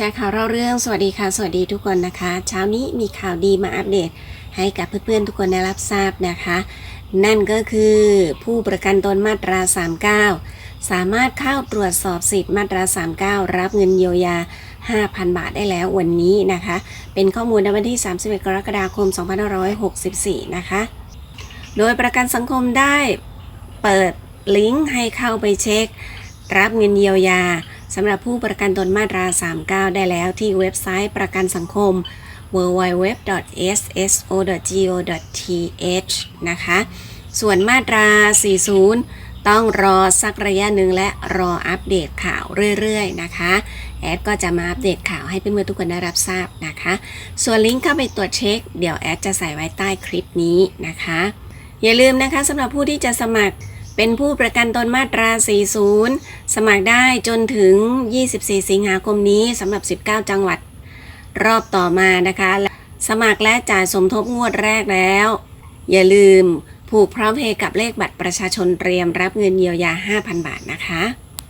แชร์ข่าวเล่าเรื่องสวัสดีค่ะ สวัสดีทุกคนนะคะ เช้านี้มีข่าวดีมาอัปเดต ให้กับเพื่อนๆทุกคนได้รับทราบนะคะ นั่นก็คือผู้ประกันตนมาตรา 39 สามารถเข้าตรวจสอบสิทธิ์มาตรา 39 รับเงินเยียวยา 5,000 บาทได้แล้ววันนี้นะคะ เป็นข้อมูลในวันที่ 31 กรกฎาคม 2564 นะคะ โดยประกันสังคมได้เปิดลิงก์ให้เข้าไปเช็ค รับเงินเยียวยา สำหรับผู้ประกันตนมาตรา 39 ได้แล้วที่เว็บไซต์ประกันสังคม www.sso.go.th นะคะ ส่วนมาตรา 40 ต้องรอสักระยะหนึ่งและรออัปเดตข่าวเรื่อยๆ นะคะ แอดก็จะมาอัปเดตข่าวให้เพื่อนๆทุกคนได้รับทราบนะคะ ส่วนลิงก์เข้าไปตรวจเช็ค เดี๋ยวแอดจะใส่ไว้ใต้คลิปนี้นะคะ อย่าลืมนะคะสำหรับผู้ที่จะสมัคร เป็นผู้ประกันตนมาตรา 40 สมัครได้จนถึง 24 สิงหาคมนี้สำหรับ 19 จังหวัด รอบต่อมานะคะ สมัครและจ่ายสมทบงวดแรกแล้ว อย่าลืมผูกพร้อมเพย์กับเลขบัตรประชาชนเตรียมรับเงินเยียวยา 5,000 บาทนะคะ